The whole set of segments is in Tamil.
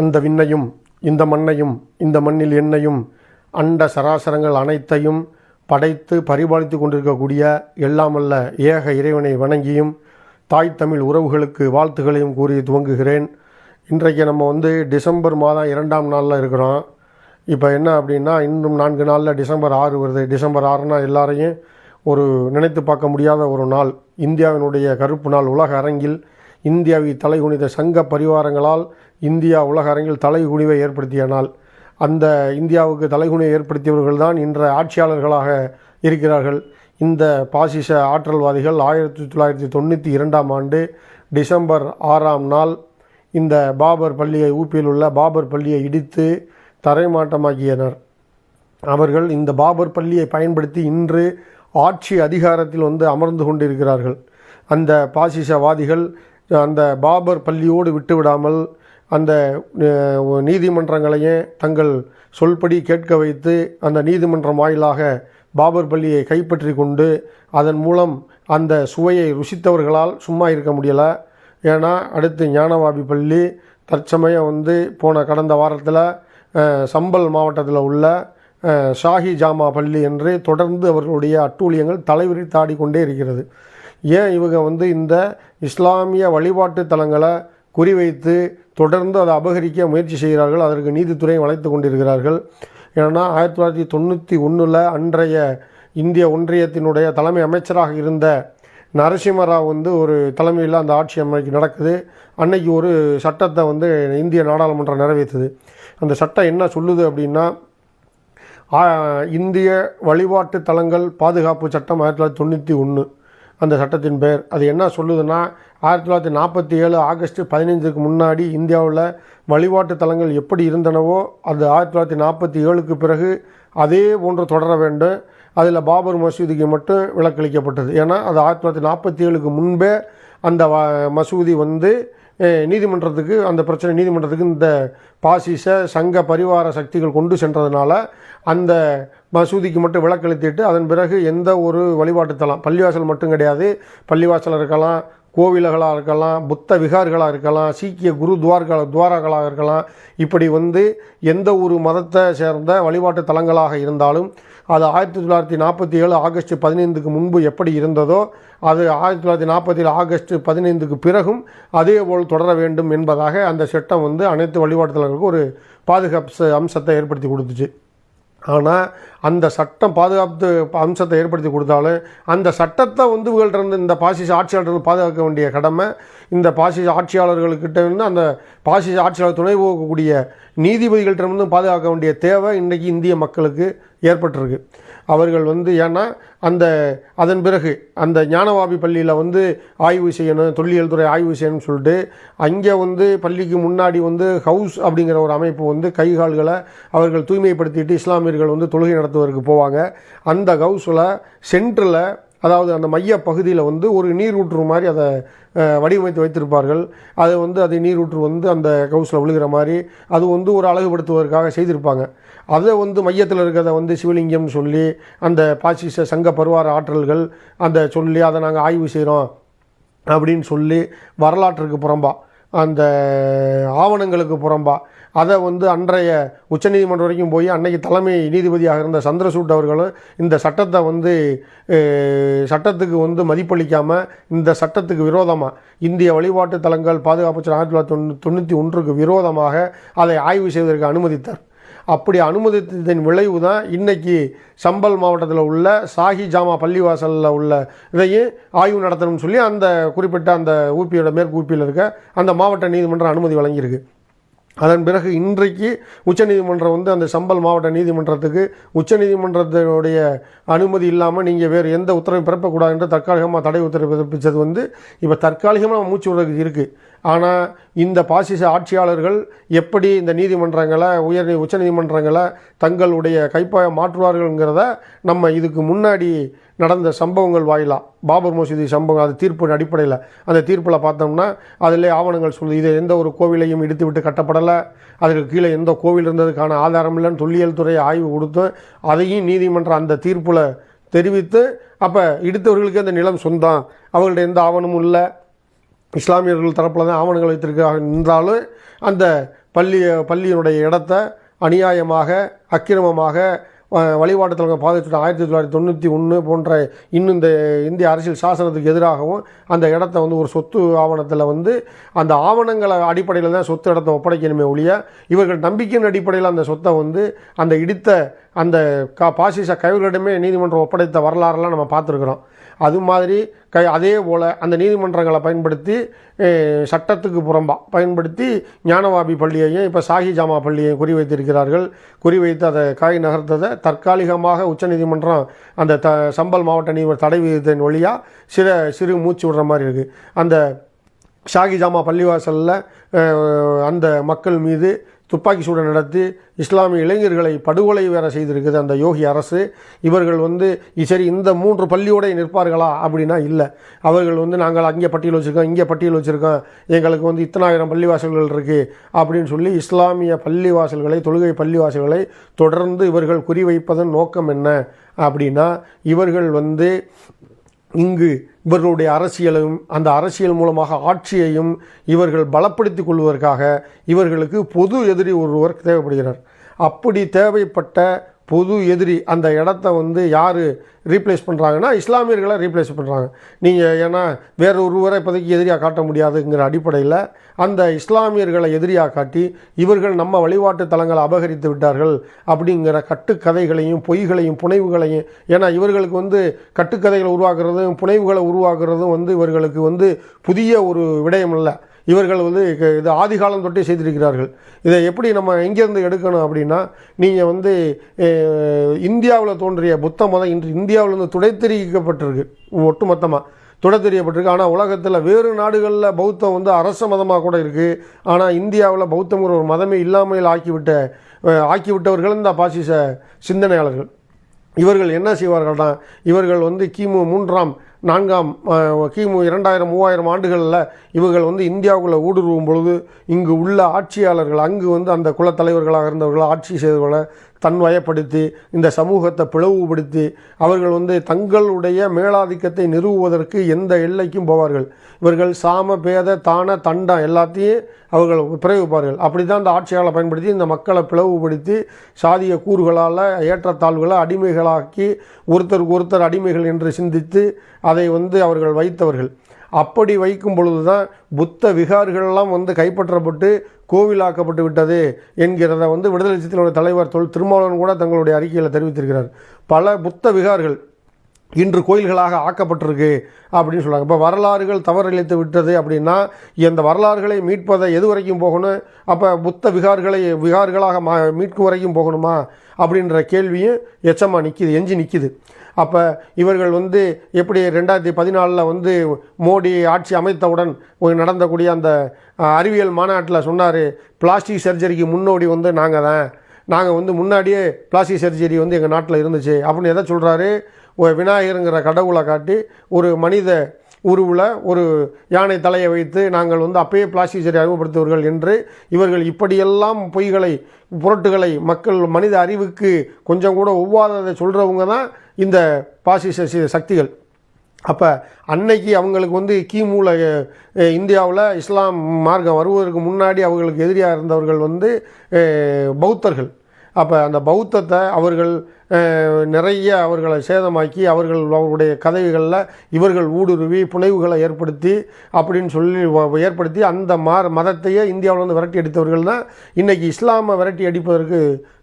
அந்த விண்ணையும் இந்த மண்ணையும் இந்த மண்ணில் என்னையும் அண்ட சராசரங்கள் அனைத்தையும் படைத்து பரிபாலித்து கொண்டிருக்கக்கூடிய எல்லாமல்ல ஏக இறைவனை வணங்கியும் தாய் தமிழ் உறவுகளுக்கு வாழ்த்துக்களையும் கூறி துவங்குகிறேன். இன்றைக்கு நம்ம வந்து டிசம்பர் மாதம் இரண்டாம் நாளில் இருக்கிறோம். இப்போ என்ன அப்படின்னா இன்னும் நான்கு நாளில் டிசம்பர் ஆறு வருது. டிசம்பர் ஆறுனா எல்லாரையும் ஒரு நினைத்து பார்க்க முடியாத ஒரு நாள். இந்தியாவினுடைய கருப்பு நாள் உலக அரங்கில் இந்தியாவை தலைகுனித சங்க பரிவாரங்களால் இந்தியா உலக அரங்கில் தலைகுனிவை ஏற்படுத்திய நாள் அந்த இந்தியாவுக்கு தலைகுனிவை ஏற்படுத்தியவர்கள் தான் இன்ற ஆட்சியாளர்களாக இருக்கிறார்கள். இந்த பாசிச ஆற்றல்வாதிகள் ஆயிரத்தி தொள்ளாயிரத்தி தொண்ணூற்றி இரண்டாம் ஆண்டு டிசம்பர் ஆறாம் நாள் இந்த பாபர் பள்ளியை ஊப்பியில் உள்ள பாபர் பள்ளியை இடித்து தரைமாட்டமாக்கியனர் அவர்கள் இந்த பாபர் பள்ளியை பயன்படுத்தி இன்று ஆட்சி அதிகாரத்தில் வந்து அமர்ந்து கொண்டிருக்கிறார்கள். அந்த பாசிசவாதிகள் அந்த பாபர் பள்ளியோடு விட்டுவிடாமல் அந்த நீதிமன்றங்களையும் தங்கள் சொல்படி கேட்க வைத்து அந்த நீதிமன்றம் வாயிலாக பாபர் பள்ளியை கைப்பற்றி கொண்டு அதன் மூலம் அந்த சுவையை ருசித்தவர்களால் சும்மா இருக்க முடியலை. ஏன்னா அடுத்து ஞானவாபி பள்ளி தற்சமயம் வந்து போன கடந்த வாரத்தில் சம்பல் மாவட்டத்தில் உள்ள ஷாஹி ஜாமா பள்ளி என்று தொடர்ந்து அவர்களுடைய அட்டூழியங்கள் தலைவிரித்தாடி கொண்டே இருக்கிறது. ஏன் இவங்க வந்து இந்த இஸ்லாமிய வழிபாட்டு தலங்களை குறிவைத்து தொடர்ந்து அதை அபகரிக்க முயற்சி செய்கிறார்கள். அதற்கு நீதித்துறையை வளைத்து கொண்டிருக்கிறார்கள். ஏன்னா ஆயிரத்தி தொள்ளாயிரத்தி தொண்ணூற்றி ஒன்றில் அன்றைய இந்திய ஒன்றியத்தினுடைய தலைமை அமைச்சராக இருந்த நரசிம்மராவ் வந்து ஒரு தலைமையில் அந்த ஆட்சி அன்னைக்கு நடக்குது. அன்னைக்கு ஒரு சட்டத்தை வந்து இந்திய நாடாளுமன்றம் நிறைவேற்றுது. அந்த சட்டம் என்ன சொல்லுது அப்படின்னா இந்திய வழிபாட்டு தலங்கள் பாதுகாப்பு சட்டம் ஆயிரத்தி தொள்ளாயிரத்தி தொண்ணூற்றி ஒன்று அந்த சட்டத்தின் பெயர். அது என்ன சொல்லுதுன்னா ஆயிரத்தி தொள்ளாயிரத்தி நாற்பத்தி ஏழு ஆகஸ்ட் பதினைஞ்சுக்கு முன்னாடி இந்தியாவில் வழிபாட்டு தலங்கள் எப்படி இருந்தனவோ அது ஆயிரத்தி தொள்ளாயிரத்தி நாற்பத்தி ஏழுக்கு பிறகு அதே போன்று தொடர வேண்டும். அதில் பாபர் மசூதிக்கு மட்டும் விலக்களிக்கப்பட்டது. ஏன்னா அது ஆயிரத்தி தொள்ளாயிரத்தி நாற்பத்தி ஏழுக்கு முன்பே அந்த வ- மசூதி வந்து நீதிமன்றத்துக்கு அந்த பிரச்சனை நீதிமன்றத்துக்கு இந்த பாசிச சங்க பரிவார சக்திகள் கொண்டு சென்றதுனால அந்த மசூதிக்கு மட்டும் விலக்களித்திட்டு அதன் பிறகு எந்த ஒரு வழிபாட்டுத்தலம் பள்ளிவாசல் மட்டும் கிடையாது. பள்ளிவாசல் இருக்கலாம் கோவில்களாக இருக்கலாம் புத்த விகார்களாக இருக்கலாம் சீக்கிய குரு துவார்கள் துவாரங்களாக இருக்கலாம். இப்படி வந்து எந்த ஒரு மதத்தை சேர்ந்த வழிபாட்டு தலங்களாக இருந்தாலும் அது ஆயிரத்தி தொள்ளாயிரத்தி நாற்பத்தி ஏழு ஆகஸ்ட் பதினைந்துக்கு முன்பு எப்படி இருந்ததோ அது ஆயிரத்தி தொள்ளாயிரத்தி நாற்பத்தி ஏழு ஆகஸ்ட் பதினைந்துக்கு பிறகும் அதே போல் தொடர வேண்டும் என்பதாக அந்த சட்டம் வந்து அனைத்து வழிபாட்டுதலர்களுக்கும் ஒரு பாதுகாப்பு அம்சத்தை ஏற்படுத்தி கொடுத்துச்சு. ஆனால் அந்த சட்டம் பாதுகாப்பு அம்சத்தை ஏற்படுத்தி கொடுத்தாலும் அந்த சட்டத்தை வந்து இவங்கள்ட்ட இருந்து இந்த பாசிச ஆட்சியாளர்கள் பாதுகாக்க வேண்டிய கடமை இந்த பாசிச ஆட்சியாளர்கள்கிட்ட இருந்து அந்த பாசிச ஆட்சியாளர் துணை போகக்கூடிய நீதிபதிகள்கிட்ட இருந்து பாதுகாக்க வேண்டிய தேவை இன்றைக்கி இந்திய மக்களுக்கு ஏற்பட்டிருக்கு. அவர்கள் வந்து ஏன்னா அந்த அதன் பிறகு அந்த ஞானவாபி பள்ளியில் வந்து ஆய்வு செய்யணும் தொல்லியல் துறை ஆய்வு செய்யணும்னு சொல்லிட்டு அங்கே வந்து பள்ளிக்கு முன்னாடி வந்து ஹவுஸ் அப்படிங்கிற ஒரு அமைப்பு வந்து கை கால்களை அவர்கள் தூய்மைப்படுத்திட்டு இஸ்லாமியர்கள் வந்து தொழுகை நடத்துவதற்கு போவாங்க. அந்த ஹவுஸில் சென்டரில் அதாவது அந்த மைய பகுதியில் வந்து ஒரு நீரூற்று மாதிரி அதை வடிவமைத்து வைத்திருப்பார்கள். அது வந்து அது நீரூற்று வந்து அந்த கவுஸில் விழுகிற மாதிரி அது வந்து ஒரு அழகுபடுத்துவதற்காக செய்திருப்பாங்க. அதை வந்து மையத்தில் இருக்கிறத வந்து சிவலிங்கம் சொல்லி அந்த பாசிச சங்க பருவார ஆற்றல்கள் அந்த சொல்லி அதை நாங்கள் ஆய்வு செய்கிறோம் அப்படின்னு சொல்லி வரலாற்றுக்கு புறம்பா அந்த ஆவணங்களுக்கு புறம்பா அதை வந்து அன்றைய உச்சநீதிமன்றம் வரைக்கும் போய் அன்னைக்கு தலைமை நீதிபதியாக இருந்த சந்திரசூட் அவர்களும் இந்த சட்டத்தை வந்து சட்டத்துக்கு வந்து மதிப்பளிக்காமல் இந்த சட்டத்துக்கு விரோதமாக இந்திய வழிபாட்டு தலங்கள் பாதுகாப்பு ஆயிரத்தி தொள்ளாயிரத்தி தொண்ணூ தொண்ணூற்றி ஒன்றுக்கு விரோதமாக அதை ஆய்வு செய்வதற்கு அனுமதித்தார். அப்படி அனுமதித்ததன் விளைவு தான் இன்றைக்கி சம்பல் மாவட்டத்தில் உள்ள சாஹி ஜாமா பள்ளிவாசலில் உள்ள இதையும் ஆய்வு நடத்தணும்னு சொல்லி அந்த குறிப்பிட்ட அந்த ஊப்பியோட மேற்கு ஊப்பியில் இருக்க அந்த மாவட்ட நீதிமன்றம் அனுமதி வழங்கியிருக்கு. அதன் பிறகு இன்றைக்கு உச்சநீதிமன்றம் வந்து அந்த சம்பல் மாவட்ட நீதிமன்றத்துக்கு உச்சநீதிமன்றத்தினுடைய அனுமதி இல்லாமல் நீங்கள் வேறு எந்த உத்தரவையும் பிறப்பக்கூடாது என்று தற்காலிகமாக தடை உத்தரவு பிறப்பித்தது வந்து இப்போ தற்காலிகமாக மூச்சு விடுறதுக்கு இருக்குது ஆனால் இந்த பாசிச ஆட்சியாளர்கள் எப்படி இந்த நீதிமன்றங்களை உயர் உச்சநீதிமன்றங்களை தங்களுடைய கைப்பாய மாற்றுவார்கள்ங்கிறத நம்ம இதுக்கு முன்னாடி நடந்த சம்பவங்கள் வாயிலா? பாபர் மசூதி சம்பவம் அது தீர்ப்பின் அடிப்படையில். அந்த தீர்ப்பில் பார்த்தோம்னா அதிலே ஆவணங்கள் சொல்லுது இது எந்த ஒரு கோவிலையும் இடித்து விட்டு கட்டப்படலை. அதுக்கு கீழே எந்த கோவில் இருந்ததுக்கான ஆதாரம் இல்லைன்னு தொல்லியல் துறை ஆய்வு கொடுத்து அதையும் நீதிமன்றம் அந்த தீர்ப்பில் தெரிவித்து அப்போ இடித்தவர்களுக்கு அந்த நிலம் சொந்தம் அவங்கள்ட்ட எந்த ஆவணமும் இல்லை. இஸ்லாமியர்கள் தரப்பில் தான் ஆவணங்கள் வைத்திருக்காங்க இருந்தாலும் அந்த பள்ளி பள்ளியினுடைய இடத்த அநியாயமாக அக்கிரமமாக வழிபாட்டு தலங்கள் ஆயிரத்தி தொள்ளாயிரத்தி தொண்ணூற்றி ஒன்று போன்ற இன்னும் இந்த இந்திய அரசியல் சாசனத்துக்கு எதிராகவும் அந்த இடத்த வந்து ஒரு சொத்து ஆவணத்தில் வந்து அந்த ஆவணங்களை அடிப்படையில் தான் சொத்து இடத்த ஒப்படைக்கணுமே ஒழிய இவர்கள் நம்பிக்கையின் அடிப்படையில் அந்த சொத்தை வந்து அந்த இடித்த அந்த கா பாசிச கைவர்களிடமே நீதிமன்றம் ஒப்படைத்த வரலாறுலாம் நம்ம பார்த்துருக்குறோம். அது மாதிரி கை அதே போல் அந்த நீதிமன்றங்களை பயன்படுத்தி சட்டத்துக்கு புறம்பா பயன்படுத்தி ஞானவாபி பள்ளியையும் இப்போ சாகி ஜாமா பள்ளியையும் குறிவைத்திருக்கிறார்கள் குறிவைத்து அதை காய் நகர்த்ததை தற்காலிகமாக உச்சநீதிமன்றம் அந்த த சம்பல் மாவட்ட நீதிமன்ற தடை விதித்தன் வழியாக சில சிறு மூச்சு விடுற மாதிரி இருக்குது அந்த ஷாகி ஜாமா பள்ளிவாசலில் அந்த மக்கள் மீது துப்பாக்கி சூடு நடத்தி இஸ்லாமிய இளைஞர்களை படுகொலை வேற செய்திருக்குது அந்த யோகி அரசு. இவர்கள் வந்து சரி இந்த மூன்று பள்ளியோடய நிற்பார்களா? அப்படின்னா இல்லை. அவர்கள் வந்து நாங்கள் அங்கே பட்டியல் வச்சுருக்கோம் இங்கே பட்டியல் வச்சுருக்கோம். எங்களுக்கு வந்து இத்தனாயிரம் பள்ளிவாசல்கள் இருக்குது அப்படின்னு சொல்லி இஸ்லாமிய பள்ளிவாசல்களை தொழுகை பள்ளிவாசல்களை தொடர்ந்து இவர்கள் குறிவைப்பதன் நோக்கம் என்ன? அப்படின்னா இவர்கள் வந்து இங்கு இவர்களுடைய அரசியலும் அந்த அரசியல் மூலமாக ஆட்சியையும் இவர்கள் பலப்படுத்திக் கொள்வதற்காக இவர்களுக்கு பொது எதிரி ஒருவர் தேவைப்படுகிறார். அப்படி தேவைப்பட்ட பொது எதிரி அந்த இடத்த வந்து யார் ரீப்ளேஸ் பண்ணுறாங்கன்னா இஸ்லாமியர்களை ரீப்ளேஸ் பண்ணுறாங்க நீங்கள் ஏன்னா வேற ஒருவரை இப்போதைக்கு எதிரியாக காட்ட முடியாதுங்கிற அடிப்படையில் அந்த இஸ்லாமியர்களை எதிரியாக காட்டி இவர்கள் நம்ம வழிபாட்டு தலங்களை அபகரித்து விட்டார்கள் அப்படிங்கிற கட்டுக்கதைகளையும் பொய்களையும் புனைவுகளையும் ஏன்னா இவர்களுக்கு வந்து கட்டுக்கதைகளை உருவாக்குறதும் புனைவுகளை உருவாக்குறதும் வந்து இவர்களுக்கு வந்து புதிய ஒரு விடயம் இல்லை இவர்கள் வந்து க- இது ஆதிகாலம் தொட்டே செய்திருக்கிறார்கள். இதை எப்படி நம்ம எங்கேருந்து எடுக்கணும் அப்படின்னா நீங்கள் வந்து இந்தியாவில் தோன்றிய புத்த மதம் இன்று இந்தியாவில் வந்து துடைத்தெறிக்கப்பட்டிருக்கு. ஒட்டுமொத்தமாக துடைத்தெறியப்பட்டிருக்கு. ஆனால் உலகத்தில் வேறு நாடுகளில் பௌத்தம் வந்து அரச மதமாக கூட இருக்குது ஆனால் இந்தியாவில் பௌத்தங்கிற ஒரு மதமே இல்லாமல் ஆக்கிவிட்ட ஆக்கிவிட்டவர்கள் இந்த பாசிச சிந்தனையாளர்கள். இவர்கள் என்ன செய்வார்கள்னா இவர்கள் வந்து கிமு மூன்றாம் நான்காம் கிமு இரண்டாயிரம் மூவாயிரம் ஆண்டுகளில் இவர்கள் வந்து இந்தியாவுக்குள்ளே ஊடுருவும் பொழுது இங்கு உள்ள ஆட்சியாளர்கள் அங்கு வந்து அந்த குலத்தலைவர்களாக இருந்தவர்கள் ஆட்சி செய்தவர்களை தன்வயப்படுத்தி இந்த சமூகத்தை பிளவுபடுத்தி அவர்கள் வந்து தங்களுடைய மேலாதிக்கத்தை நிறுவுவதற்கு எந்த எல்லைக்கும் போவார்கள். இவர்கள் சாம பேத தான தண்டம் எல்லாத்தையும் அவர்கள் பிறகுப்பார்கள் அப்படி தான் இந்த ஆட்சியாளரை பயன்படுத்தி இந்த மக்களை பிளவுபடுத்தி சாதிய கூறுகளால் ஏற்றத்தாழ்வுகளை அடிமைகளாக்கி ஒருத்தருக்கு ஒருத்தர் அடிமைகள் என்று சிந்தித்து அதை வந்து அவர்கள் வைத்தவர்கள். அப்படி வைக்கும் பொழுது தான் புத்த விகார்களெல்லாம் வந்து கைப்பற்றப்பட்டு கோவிலாக்கப்பட்டு விட்டது என்கிறத வந்து விடுதலை சித்தினுடைய தலைவர் தொல் திருமாவளவன் கூட தங்களுடைய அறிக்கையில் தெரிவித்திருக்கிறார். பல புத்த விகார்கள் இன்று கோயில்களாக ஆக்கப்பட்டிருக்கு அப்படின்னு சொல்கிறாங்க இப்போ வரலாறுகள் தவறளித்து விட்டது அப்படின்னா இந்த வரலாறுகளை மீட்பதை எது வரைக்கும் போகணும்? அப்போ புத்த விகார்களை விகார்களாக மா மீட்கும் வரைக்கும் போகணுமா? அப்படின்ற கேள்வியும் எச்சமாக நிற்கிது எஞ்சி நிற்கிது அப்போ இவர்கள் வந்து எப்படி ரெண்டாயிரத்தி பதினாலில் வந்து மோடி ஆட்சி அமைத்தவுடன் நடந்தக்கூடிய அந்த அறிவியல் மாநாட்டில் சொன்னார் பிளாஸ்டிக் சர்ஜரிக்கு முன்னோடி வந்து நாங்கள் தான். நாங்கள் வந்து முன்னாடியே பிளாஸ்டிக் சர்ஜரி வந்து எங்கள் நாட்டில் இருந்துச்சு. அப்படின்னு எதை சொல்கிறாரு விநாயகருங்கிற கடவுளை காட்டி ஒரு மனித உருவில் ஒரு யானை தலையை வைத்து நாங்கள் வந்து அப்பயே பிளாஸ்டிக் சரி அறிமுகப்படுத்துவர்கள் என்று இவர்கள் இப்படியெல்லாம் பொய்களை புரட்டுகளை மக்கள் மனித அறிவுக்கு கொஞ்சம் கூட ஒவ்வாததை சொல்கிறவங்க தான் இந்த பாசிச சக்திகள். அப்போ அன்னைக்கு அவங்களுக்கு வந்து கிமுல இந்தியாவில் இஸ்லாம் மார்க்கம் வருவதற்கு முன்னாடி அவர்களுக்கு எதிரியாக இருந்தவர்கள் வந்து பௌத்தர்கள். அப்போ அந்த பௌத்தத்தை அவர்கள் நிறைய அவர்களை சேதமாக்கி அவர்கள் அவருடைய கதைகளில் இவர்கள் ஊடுருவி புனைவுகளை ஏற்படுத்தி அப்படின்னு சொல்லி ஏற்படுத்தி அந்த மார் மதத்தையே இந்தியாவில் வந்து விரட்டி அடித்தவர்கள் தான் இன்றைக்கி இஸ்லாமை விரட்டி அடிப்பதற்கு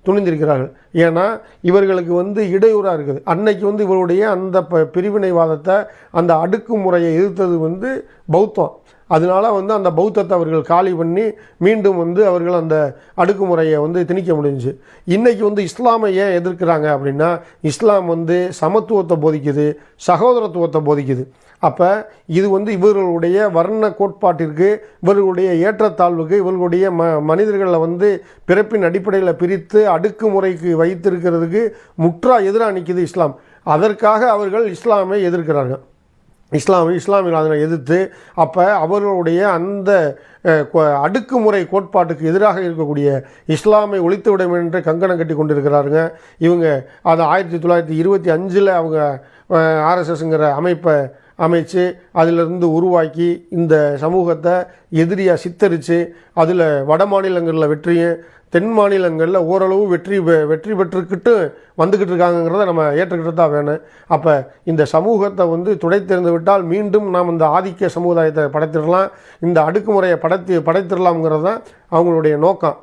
துணிந்திருக்கிறார்கள். ஏன்னா இவர்களுக்கு வந்து இடையூறாக இருக்குது. அன்னைக்கு வந்து இவருடைய அந்த ப பிரிவினைவாதத்தை அந்த அடுக்குமுறையை எதிர்த்தது வந்து பௌத்தம். அதனால வந்து அந்த பௌத்தத்தை அவர்கள் காலி பண்ணி மீண்டும் வந்து அவர்கள் அந்த அடுக்குமுறையை வந்து திணிக்க முடிஞ்சுச்சு. இன்றைக்கி வந்து இஸ்லாமை ஏன் எதிர்க்கிறாங்க அப்படின்னா இஸ்லாம் வந்து சமத்துவத்தை போதிக்குது சகோதரத்துவத்தை போதிக்குது. அப்போ இது வந்து இவர்களுடைய வர்ண கோட்பாட்டிற்கு இவர்களுடைய ஏற்றத்தாழ்வுக்கு இவர்களுடைய ம மனிதர்களை வந்து பிறப்பின் அடிப்படையில் பிரித்து அடுக்குமுறைக்கு வைத்திருக்கிறதுக்கு முற்றா எதிராக நிற்கிது இஸ்லாம். அதற்காக அவர்கள் இஸ்லாமை எதிர்க்கிறார்கள். இஸ்லாம் இஸ்லாமிய அதனை எதிர்த்து அப்போ அவர்களுடைய அந்த அடுக்குமுறை கோட்பாட்டுக்கு எதிராக இருக்கக்கூடிய இஸ்லாமை ஒழித்து விட வேண்டும் என்று கங்கணம் கட்டி கொண்டிருக்கிறாருங்க. இவங்க அது ஆயிரத்தி தொள்ளாயிரத்தி இருபத்தி அஞ்சில் அவங்க ஆர்எஸ்எஸ்ங்கிற அமைப்பை அமைச்சு அதிலிருந்து உருவாக்கி இந்த சமூகத்தை எதிரியாக சித்தரித்து அதில் வட மாநிலங்களில் வெற்றியும் தென் மாநிலங்களில் ஓரளவு வெற்றி பெ- வெற்றி பெற்றுக்கிட்டு வந்துக்கிட்டு இருக்காங்கங்கிறத நம்ம ஏற்றுக்கிட்டு தான் வேணும். அப்போ இந்த சமூகத்தை வந்து துடைத்தெறிந்து விட்டால் மீண்டும் நாம் இந்த ஆதிக்க சமுதாயத்தை படைத்திடலாம். இந்த அடுக்குமுறையை படைத்து படைத்திடலாம்ங்கிறது தான் அவங்களுடைய நோக்கம்.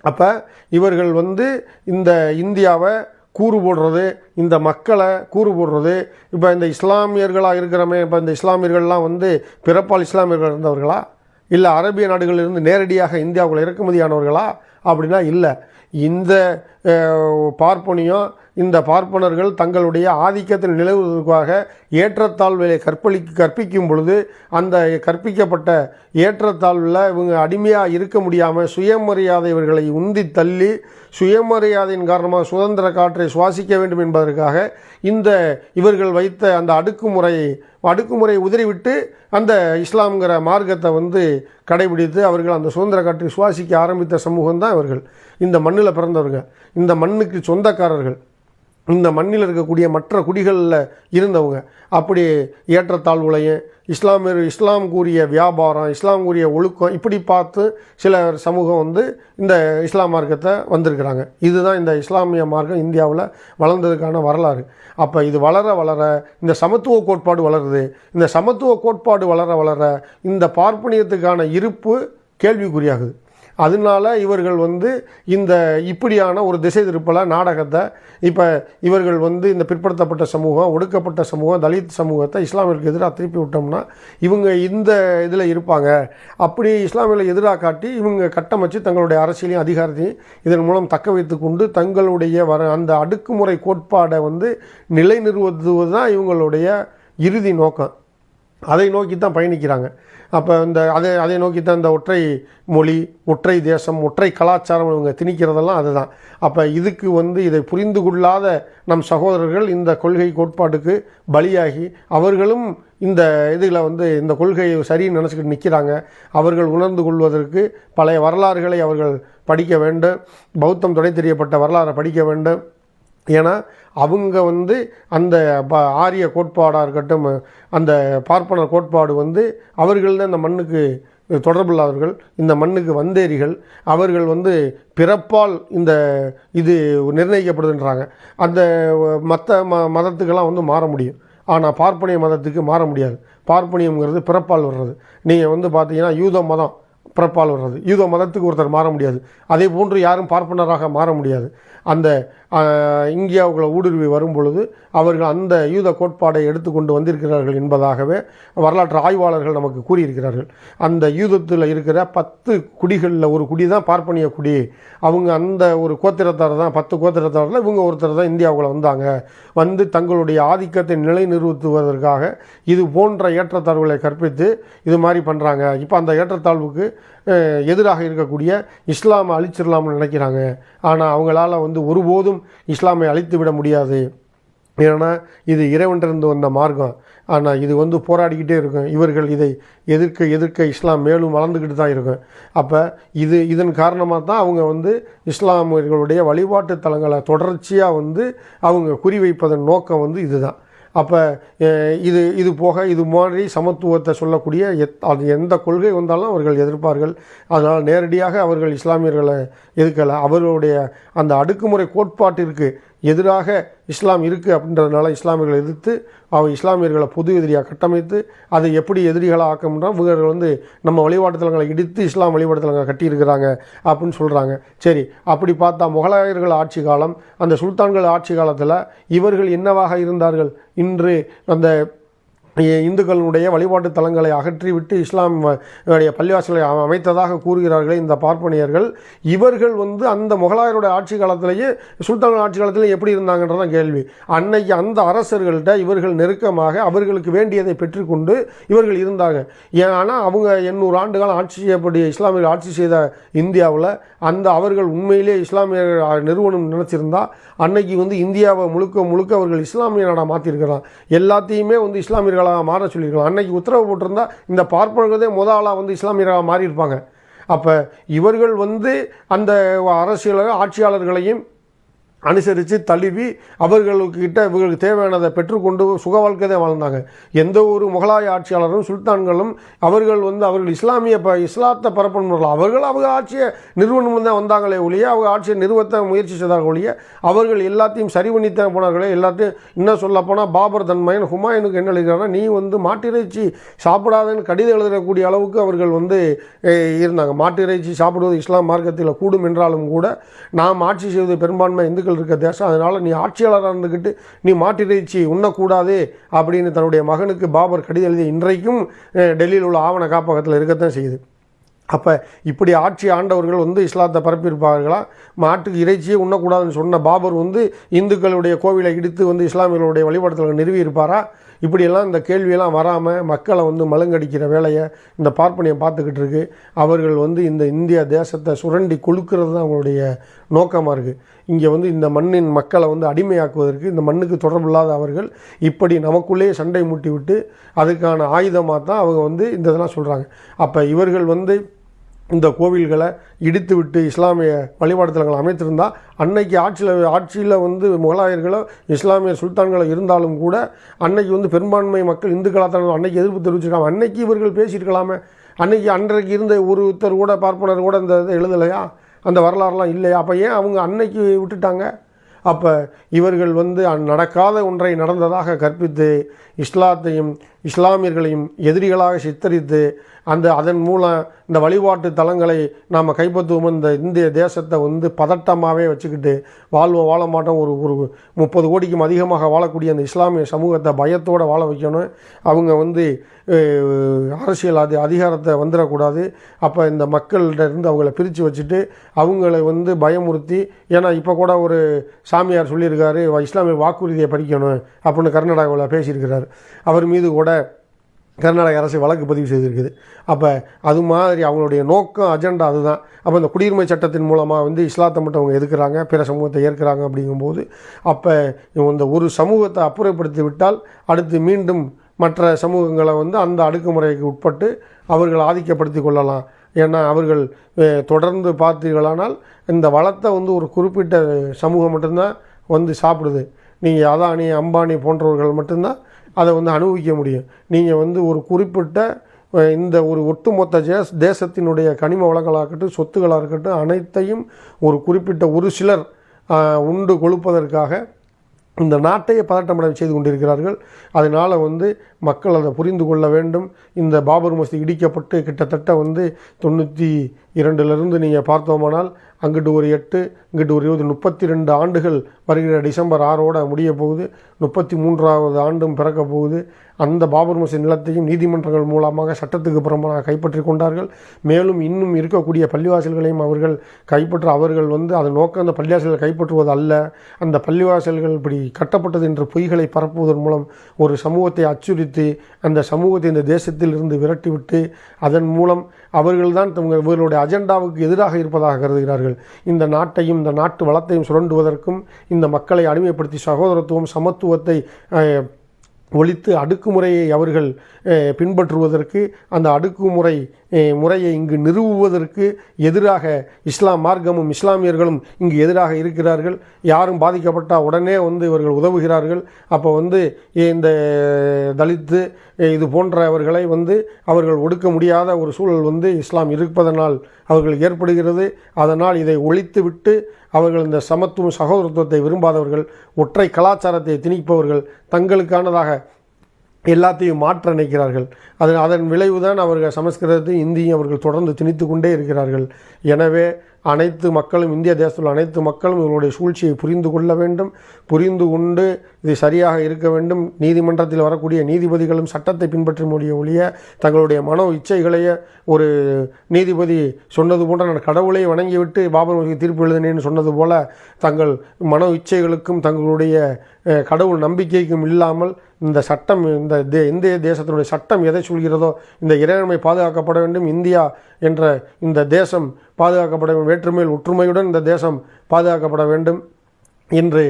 அப்போ இவர்கள் வந்து இந்த இந்தியாவை கூறு போடுறது இந்த மக்களை கூறு போடுறது இப்போ இந்த இஸ்லாமியர்களாக இருக்கிறமே இப்போ இந்த இஸ்லாமியர்கள்லாம் வந்து பிறப்பால் இஸ்லாமியர்கள் இருந்தவர்களா? இல்லை அரபிய நாடுகளிலிருந்து நேரடியாக இந்தியாவுக்குள்ள இறக்குமதியானவர்களா? அப்படின்னா இல்லை. இந்த அஹ், பார்ப்பனியம் இந்த பார்ப்பனர்கள் தங்களுடைய ஆதிக்கத்தில் நிலவுவதற்காக ஏற்றத்தாழ்வுகளை கற்பழி கற்பிக்கும் பொழுது அந்த கற்பிக்கப்பட்ட ஏற்றத்தாழ்வில் இவங்க அடிமையாக இருக்க முடியாமல் சுயமரியாதை இவர்களை உந்தி தள்ளி சுயமரியாதையின் காரணமாக சுதந்திர காற்றை சுவாசிக்க வேண்டும் என்பதற்காக இந்த இவர்கள் வைத்த அந்த அடுக்குமுறையை அடுக்குமுறை உதறிவிட்டு அந்த இஸ்லாம்ங்கிற மார்க்கத்தை வந்து கடைபிடித்து அவர்கள் அந்த சுதந்திர காற்றை சுவாசிக்க ஆரம்பித்த சமூகம் தான் இவர்கள். இந்த மண்ணில் பிறந்தவர்கள் இந்த மண்ணுக்கு சொந்தக்காரர்கள். இந்த மண்ணில் இருக்கக்கூடிய மற்ற குடிகளில் இருந்தவங்க அப்படி ஏற்றத்தாழ்வுலையும் இஸ்லாமியர் இஸ்லாம் கூறிய வியாபாரம் இஸ்லாம் கூறிய ஒழுக்கம் இப்படி பார்த்து சில சமூகம் வந்து இந்த இஸ்லாம் மார்க்கத்தை வந்திருக்கிறாங்க. இதுதான் இந்த இஸ்லாமிய மார்க்கம் இந்தியாவில் வளர்ந்ததுக்கான வரலாறு. அப்போ இது வளர வளர இந்த சமத்துவ கோட்பாடு வளருது. இந்த சமத்துவ கோட்பாடு வளர வளர இந்த பார்ப்பனியத்துக்கான இருப்பு கேள்விக்குறியாகுது. அதனால இவர்கள் வந்து இந்த இப்படியான ஒரு திசை திருப்பல நாடகத்தை இப்போ இவர்கள் வந்து இந்த பிற்படுத்தப்பட்ட சமூகம் ஒடுக்கப்பட்ட சமூகம் தலித் சமூகத்தை இஸ்லாமியர்களுக்கு எதிராக திருப்பி விட்டோம்னா இவங்க இந்த இதில் இருப்பாங்க. அப்படி இஸ்லாமியர்களை எதிராக காட்டி இவங்க கட்டமைச்சு தங்களுடைய அரசியலையும் அதிகாரத்தையும் இதன் மூலம் தக்க வைத்து கொண்டு தங்களுடைய வர அந்த அடுக்குமுறை கோட்பாடை வந்து நிலைநிறுத்துவது தான் இவங்களுடைய இறுதி நோக்கம். அதை நோக்கி தான் பயணிக்கிறாங்க. அப்போ இந்த அதை அதை நோக்கி தான் இந்த ஒற்றை மொழி ஒற்றை தேசம் ஒற்றை கலாச்சாரம் இவங்க திணிக்கிறதெல்லாம் அதுதான். அப்போ இதுக்கு வந்து இதை புரிந்து கொள்ளாத நம் சகோதரர்கள் இந்த கொள்கை கோட்பாட்டுக்கு பலியாகி அவர்களும் இந்த இதில் வந்து இந்த கொள்கையை சரின்னு நினச்சிக்கிட்டு நிற்கிறாங்க அவர்கள் உணர்ந்து கொள்வதற்கு பழைய வரலாறுகளை அவர்கள் படிக்க வேண்டும். பௌத்தம் துணை தெரியப்பட்ட வரலாறை படிக்க வேண்டும். ஏன்னா அவங்க வந்து அந்த ப ஆரிய கோட்பாடாக இருக்கட்டும் அந்த பார்ப்பனர் கோட்பாடு வந்து அவர்கள் தான் இந்த மண்ணுக்கு தொடர்புள்ளவர்கள் இந்த மண்ணுக்கு வந்தேரிகள் அவர்கள் வந்து பிறப்பால் இந்த இது நிர்ணயிக்கப்படுதுன்றாங்க. அந்த மற்ற ம மதத்துக்கெல்லாம் வந்து மாற முடியும். ஆனால் பார்ப்பனிய மதத்துக்கு மாற முடியாது. பார்ப்பனியம்ங்கிறது பிறப்பால் வர்றது. நீங்கள் வந்து பார்த்தீங்கன்னா யூத மதம் பிறப்பால் வர்றது. யூத மதத்துக்கு ஒருத்தர் மாற முடியாது. அதே போன்று யாரும் பார்ப்பனராக மாற முடியாது. அந்த இந்தியாவுக்குள்ள ஊடுருவி வரும் பொழுது அவர்கள் அந்த யூத கோட்பாடை எடுத்துக்கொண்டு வந்திருக்கிறார்கள் என்பதாகவே வரலாற்று ஆய்வாளர்கள் நமக்கு கூறியிருக்கிறார்கள். அந்த யூதத்தில் இருக்கிற பத்து குடிகளில் ஒரு குடி தான் பார்ப்பனிய குடி. அவங்க அந்த ஒரு கோத்திரத்தார் தான் பத்து கோத்திரத்தாரில் இவங்க ஒருத்தர் தான் இந்தியாவுக்குள்ள வந்தாங்க. வந்து தங்களுடைய ஆதிக்கத்தை நிலைநிறுத்துவதற்காக இது போன்ற ஏற்றத்தாழ்வுகளை கற்பித்து இது மாதிரி பண்ணுறாங்க இப்போ அந்த ஏற்றத்தாழ்வுக்கு எதிராக இருக்கக்கூடிய இஸ்லாமை அழிச்சிடலாம்னு நினைக்கிறாங்க. ஆனால் அவங்களால வந்து ஒருபோதும் இஸ்லாமை அழித்து விட முடியாது. ஏன்னா இது இறைவன்றிருந்து வந்த மார்க்கம். ஆனால் இது வந்து போராடிக்கிட்டே இருக்கும். இவர்கள் இதை எதிர்க்க எதிர்க்க இஸ்லாம் மேலும் வளர்ந்துக்கிட்டு தான் இருக்கும். அப்போ இது இதன் காரணமாக தான் அவங்க வந்து இஸ்லாமியர்களுடைய வழிபாட்டு தலங்களை தொடர்ச்சியாக வந்து அவங்க குறிவைப்பதன் நோக்கம் வந்து இதுதான். அப்போ இது இது போக இது மாதிரி சமத்துவத்தை சொல்லக்கூடிய எத் அது எந்த கொள்கை வந்தாலும் அவர்கள் எதிர்ப்பார்கள். அதனால் நேரடியாக அவர்கள் இஸ்லாமியர்களை எதிர்க்கலை. அவர்களுடைய அந்த அடுக்குமுறை கோட்பாட்டிற்கு எதிராக இஸ்லாம் இருக்குது அப்படின்றதுனால இஸ்லாமியர்களை எதிர்த்து அவர் இஸ்லாமியர்களை பொது எதிரியாக கட்டமைத்து அதை எப்படி எதிரிகளாக ஆக்கம்னா இவர்கள் வந்து நம்ம வழிபாட்டுத்தலங்களை இடித்து இஸ்லாம் வழிபாட்டுத்தலங்களை கட்டியிருக்கிறாங்க அப்படின்னு சொல்கிறாங்க சரி அப்படி பார்த்தா முகலாயர்கள் ஆட்சி காலம் அந்த சுல்தான்கள் ஆட்சி காலத்தில் இவர்கள் என்னவாக இருந்தார்கள்? இன்று அந்த இந்துக்களுடைய வழிபாட்டு தலங்களை அகற்றிவிட்டு இஸ்லாம் உடைய பள்ளிவாசலை அமைத்ததாக கூறுகிறார்களே இந்த பார்ப்பனியர்கள். இவர்கள் வந்து அந்த முகலாயருடைய ஆட்சி காலத்திலேயே சுல்தான் ஆட்சி காலத்திலேயே எப்படி இருந்தாங்கன்றதான் கேள்வி. அன்னைக்கு அந்த அரசர்கள்ட்ட இவர்கள் நெருக்கமாக அவர்களுக்கு வேண்டியதை பெற்றுக்கொண்டு இவர்கள் இருந்தாங்க. ஏன்னா அவங்க எண்ணூறு ஆண்டு காலம் ஆட்சி செய்யப்படிய இஸ்லாமியர்கள் ஆட்சி செய்த இந்தியாவில் அந்த அவர்கள் உண்மையிலே இஸ்லாமிய நிறுவனம் நினச்சிருந்தா அன்னைக்கு வந்து இந்தியாவை முழுக்க முழுக்க அவர்கள் இஸ்லாமிய நாடாக மாற்றிருக்கிறான் எல்லாத்தையுமே வந்து இஸ்லாமியர்கள் இஸ்லாமியர்களாக மாற சொல்லியிருக்கலாம். அன்னைக்கு உத்தரவு போட்டிருந்தா இந்த பார்ப்பனர்களே முத ஆளாக வந்து இஸ்லாமியராக மாறியிருப்பாங்க. அப்போ இவர்கள் வந்து அந்த அரசியல ஆட்சியாளர்களையும் அனுசரித்து தழுவி அவர்களுக்கிட்ட இவர்களுக்கு தேவையானதை பெற்றுக்கொண்டு சுக வாழ்க்கை தான் வாழ்ந்தாங்க. எந்த ஒரு முகலாய ஆட்சியாளரும் சுல்தான்களும் அவர்கள் வந்து அவர்கள் இஸ்லாமிய ப இஸ்லாத்தை பரப்பணும் அவர்கள் அவங்க ஆட்சியை நிறுவனம் தான் வந்தாங்களே ஒழிய அவங்க ஆட்சியை நிறுவத்த முயற்சி செய்தார்கள் ஒழிய அவர்கள் எல்லாத்தையும் சரி பண்ணித்த போனார்களே எல்லாத்தையும் இன்னும் சொல்லப்போனால் பாபர் தன்மையன் ஹுமாயூனுக்கு என்ன எழுதுகிறாங்கன்னா நீ வந்து மாட்டிறைச்சி சாப்பிடாதன்னு கடிதம் எழுதக்கூடிய அளவுக்கு அவர்கள் வந்து இருந்தாங்க. மாட்டிறைச்சி சாப்பிடுவது இஸ்லாம் மார்க்கத்தில் கூடும் என்றாலும் கூட நாம் ஆட்சி செய்வது பெரும்பான்மை இந்துக்கள் இருக்க தேசம். அதனால் நீ ஆட்சியாளராக இருந்துக்கிட்டு நீ மாட்டிறைச்சி உண்ணக்கூடாது அப்படின்னு தன்னுடைய மகனுக்கு பாபர் கடிதம் எழுதி இன்றைக்கும் டெல்லியில் உள்ள ஆவண காப்பகத்தில் இருக்கத்தான் செய்யுது. அப்போ இப்படி ஆட்சி ஆண்டவர்கள் வந்து இஸ்லாத்தை பரப்பியிருப்பார்களா? மாட்டுக்கு இறைச்சியே உண்ணக்கூடாதுன்னு சொன்ன பாபர் வந்து இந்துக்களுடைய கோவிலை இடித்து வந்து இஸ்லாமியர்களுடைய வழிபாடுகளை நிறுவி இருப்பாரா இப்படியெல்லாம் இந்த கேள்வியெல்லாம் வராமல் மக்களை வந்து மலங்கடிக்கிற வேலையை இந்த பார்ப்பனியம் பார்த்துக்கிட்டு இருக்கு. அவர்கள் வந்து இந்த இந்திய தேசத்தை சுரண்டி கொழுக்கிறது தான் அவங்களுடைய நோக்கமாக இருக்குது இங்கே வந்து இந்த மண்ணின் மக்களை வந்து அடிமையாக்குவதற்கு இந்த மண்ணுக்கு தொடர்பில்லாத அவர்கள் இப்படி நமக்குள்ளேயே சண்டை மூட்டி விட்டு அதுக்கான ஆயுதமாக தான் அவங்க வந்து இந்த இதெல்லாம் சொல்கிறாங்க அப்போ இவர்கள் வந்து இந்த கோவில்களை இடித்து விட்டு இஸ்லாமிய வழிபாடுத்தலங்களை அமைத்திருந்தால் அன்னைக்கு ஆட்சியில் ஆட்சியில் வந்து முகலாயர்களோ இஸ்லாமிய சுல்தான்களோ இருந்தாலும் கூட அன்னைக்கு வந்து பெரும்பான்மை மக்கள் இந்துக்களாக தான் அன்னைக்கு எதிர்ப்பு தெரிவிச்சிருக்காங்க. அன்னைக்கு இவர்கள் பேசியிருக்கலாமே. அன்னைக்கு அன்றைக்கு இருந்த ஒருத்தர் கூட பார்ப்பனர் கூட இந்த இதை எழுதலையா? அந்த வரலாறுலாம் இல்லையா? அப்போ ஏன் அவங்க அன்னைக்கு விட்டுட்டாங்க? அப்போ இவர்கள் வந்து நடக்காத ஒன்றை நடந்ததாக கற்பித்து இஸ்லாத்தையும் இஸ்லாமியர்களையும் எதிரிகளாக சித்தரித்து அந்த அதன் மூலம் இந்த வழிபாட்டு தலங்களை நாம் கைப்பற்றுவோம் இந்த இந்திய தேசத்தை வந்து பதட்டமாகவே வச்சுக்கிட்டு வாழ்வோம் வாழ மாட்டோம். ஒரு ஒரு முப்பது கோடிக்கும் அதிகமாக வாழக்கூடிய அந்த இஸ்லாமிய சமூகத்தை பயத்தோடு வாழ வைக்கணும். அவங்க வந்து அரசியல் அது அதிகாரத்தை வந்துடக்கூடாது. அப்போ இந்த மக்கள்கிட்ட இருந்து அவங்கள பிரித்து வச்சுட்டு அவங்கள வந்து பயமுறுத்தி ஏன்னா இப்போ கூட ஒரு சாமியார் சொல்லியிருக்காரு இஸ்லாமிய வாக்குறுதியை பறிக்கணும் அப்படின்னு கர்நாடகாவில் பேசியிருக்கிறார். அவர் மீது கூட கர்நாடக அரசு வழக்கு பதிவு செய்திருக்குது. அப்போ அது மாதிரி அவங்களுடைய நோக்கம் அஜெண்டா அதுதான். அப்போ இந்த குடியுரிமை சட்டத்தின் மூலமாக வந்து இஸ்லாத்தை மட்டும் அவங்க எதுக்குறாங்க பிற சமூகத்தை ஏற்கிறாங்க அப்படிங்கும்போது அப்போ இந்த ஒரு சமூகத்தை அப்புறப்படுத்தி விட்டால் அடுத்து மீண்டும் மற்ற சமூகங்களை வந்து அந்த அடுக்குமுறைக்கு உட்பட்டு அவர்கள் ஆதிக்கப்படுத்தி கொள்ளலாம். ஏன்னா அவர்கள் தொடர்ந்து பார்த்தீர்களானால் இந்த வளத்தை வந்து ஒரு குறிப்பிட்ட சமூகம் மட்டும்தான் வந்து சாப்பிடுது. நீங்கள் அதானி அம்பானி போன்றவர்கள் மட்டும்தான் அதை வந்து அனுபவிக்க முடியும். நீங்கள் வந்து ஒரு குறிப்பிட்ட இந்த ஒரு ஒட்டுமொத்த தேச தேசத்தினுடைய கனிம வளங்களாக இருக்கட்டும் சொத்துக்களாக இருக்கட்டும் அனைத்தையும் ஒரு குறிப்பிட்ட ஒரு சிலர் உண்டு கொழுப்பதற்காக இந்த நாட்டையே பதட்டமடை செய்து கொண்டிருக்கிறார்கள். அதனால் வந்து மக்கள் அதை புரிந்து கொள்ள வேண்டும். இந்த பாபர் மசூதி இடிக்கப்பட்டு கிட்டத்தட்ட வந்து தொண்ணூற்றி இரண்டுலேருந்து நீங்கள் பார்த்தோமானால் அங்கிட்டு ஒரு எட்டு இங்கிட்டு ஒரு இருபது முப்பத்தி ரெண்டு ஆண்டுகள் வருகிற டிசம்பர் ஆறோட முடிய போகுது. முப்பத்தி மூன்றாவது ஆண்டும் பிறக்க போகுது. அந்த பாபர் மசூதி நிலத்தையும் நீதிமன்றங்கள் மூலமாக சட்டத்துக்கு புறம்பாக கைப்பற்றி கொண்டார்கள். மேலும் இன்னும் இருக்கக்கூடிய பள்ளிவாசல்களையும் அவர்கள் கைப்பற்ற அவர்கள் வந்து அதன் நோக்கம் அந்த பள்ளிவாசல்களை கைப்பற்றுவது அல்ல. அந்த பள்ளிவாசல்கள் இப்படி கட்டப்பட்டது என்ற பொய்களை பரப்புவதன் மூலம் ஒரு சமூகத்தை அச்சுறுத்தி அந்த சமூகத்தை இந்த தேசத்தில் இருந்து விரட்டிவிட்டு அதன் மூலம் அவர்கள்தான் தங்க இவர்களுடைய அஜெண்டாவுக்கு எதிராக இருப்பதாக கருதுகிறார்கள். இந்த நாட்டையும் இந்த நாட்டு வளத்தையும் சுரண்டுவதற்கும் இந்த இந்த மக்களை அடிமைப்படுத்தி சகோதரத்துவம் சமத்துவத்தை ஒழித்து அடுக்குமுறையை அவர்கள் பின்பற்றுவதற்கு அந்த அடுக்குமுறை முறையை இங்கு நிறுவுவதற்கு எதிராக இஸ்லாம் மார்க்கமும் இஸ்லாமியர்களும் இங்கு எதிராக இருக்கிறார்கள். யாரும் பாதிக்கப்பட்டால் உடனே வந்து இவர்கள் உதவுகிறார்கள். அப்போ வந்து இந்த தலித்து இது போன்றவர்களை வந்து அவர்கள் ஒடுக்க முடியாத ஒரு சூழல் வந்து இஸ்லாம் இருப்பதனால் அவர்கள் ஏற்படுகிறது. அதனால் இதை ஒழித்துவிட்டு அவர்கள் இந்த சமத்துவம் சகோதரத்துவத்தை விரும்பாதவர்கள் ஒற்றை கலாச்சாரத்தை திணிப்பவர்கள் தங்களுக்கானதாக எல்லாத்தையும் மாற்ற நினைக்கிறார்கள் அதன் அதன் விளைவுதான் அவர்கள் சமஸ்கிருதத்தையும் இந்தியும் அவர்கள் தொடர்ந்து திணித்து கொண்டே இருக்கிறார்கள். எனவே அனைத்து மக்களும் இந்திய தேசத்தில் அனைத்து மக்களும் இவர்களுடைய சூழ்ச்சியை புரிந்து கொள்ள வேண்டும். புரிந்து கொண்டு இது சரியாக இருக்க வேண்டும். நீதிமன்றத்தில் வரக்கூடிய நீதிபதிகளும் சட்டத்தை பின்பற்ற முடிய ஒழிய தங்களுடைய மனோ இச்சைகளையே ஒரு நீதிபதி சொன்னது போன்ற நான் கடவுளை வணங்கிவிட்டு பாபர் மசூதி தீர்ப்பு எழுதினேன்னு சொன்னது போல தங்கள் மனோ இச்சைகளுக்கும் தங்களுடைய கடவுள் நம்பிக்கைக்கும் இல்லாமல் இந்த சட்டம் இந்த தே இந்திய தேசத்தினுடைய சட்டம் எதை சொல்கிறதோ இந்த இறையாண்மை பாதுகாக்கப்பட வேண்டும். இந்தியா என்ற இந்த தேசம் பாதுகாக்கப்பட வேற்றுமையில் ஒற்றுமையுடன் இந்த தேசம் பாதுகாக்கப்பட வேண்டும். என்று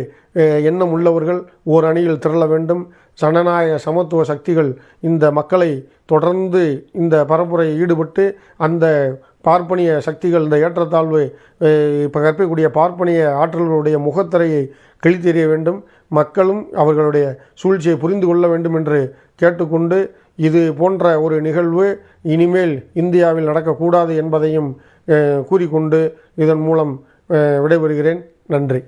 எண்ணம் உள்ளவர்கள் ஓர் அணியில் திரள வேண்டும். ஜனநாயக சமத்துவ சக்திகள் இந்த மக்களை தொடர்ந்து இந்த பரப்புரையில் ஈடுபட்டு அந்த பார்ப்பனிய சக்திகள் இந்த ஏற்றத்தாழ்வு இப்போ கற்பிக்கூடிய பார்ப்பனிய ஆற்றல்களுடைய முகத்திரையை கிழித்தெறிய வேண்டும். மக்களும் அவர்களுடைய சூழ்ச்சியை புரிந்து கொள்ள வேண்டும் என்று கேட்டுக்கொண்டு இது போன்ற ஒரு நிகழ்வு இனிமேல் இந்தியாவில் நடக்கக்கூடாது என்பதையும் கூறிக்கொண்டு இதன் மூலம் விடைபெறுகிறேன். நன்றி.